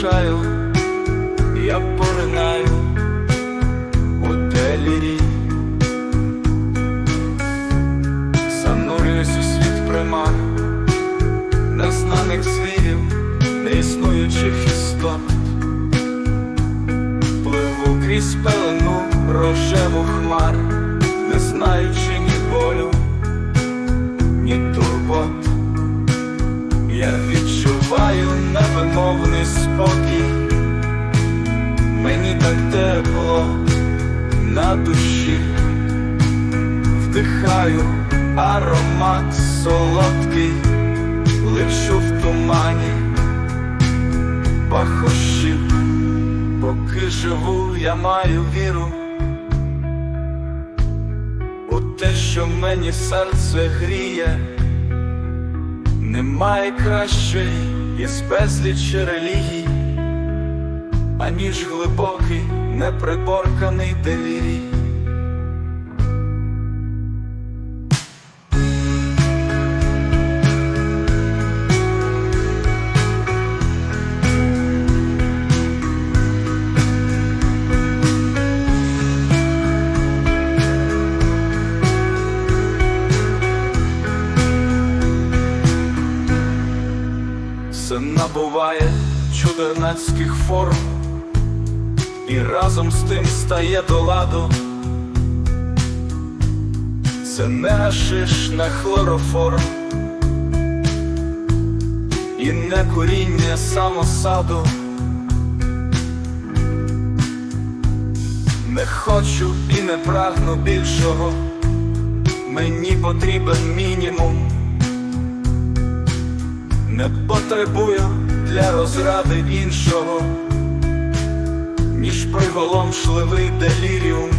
душею я поринаю у делірі, занурююсь у світ примар, незнаних звірів, неіснуючих істот, пливу крізь пелену рожеву хмар, не знаючи. На душі, вдихаю аромат солодкий, лечу в тумані, пахощів, поки живу, я маю віру у те, що мені серце гріє. Немає кращої із безліч релігій, аніж глибокий, неприборканий делірій. Все набуває чудернацьких форм і разом з тим стає до ладу. Це не гашиш, не хлороформ і не коріння самосаду. Не хочу і не прагну більшого, мені потрібен мінімум. Не потребую для розради іншого, приголомшливий деліріум.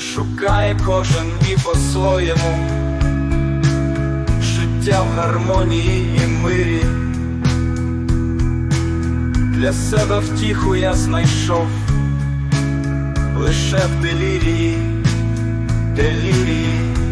Шукає кожен і по-своєму життя в гармонії і мирі. Для себе втіху я знайшов лише в делірії, делірії.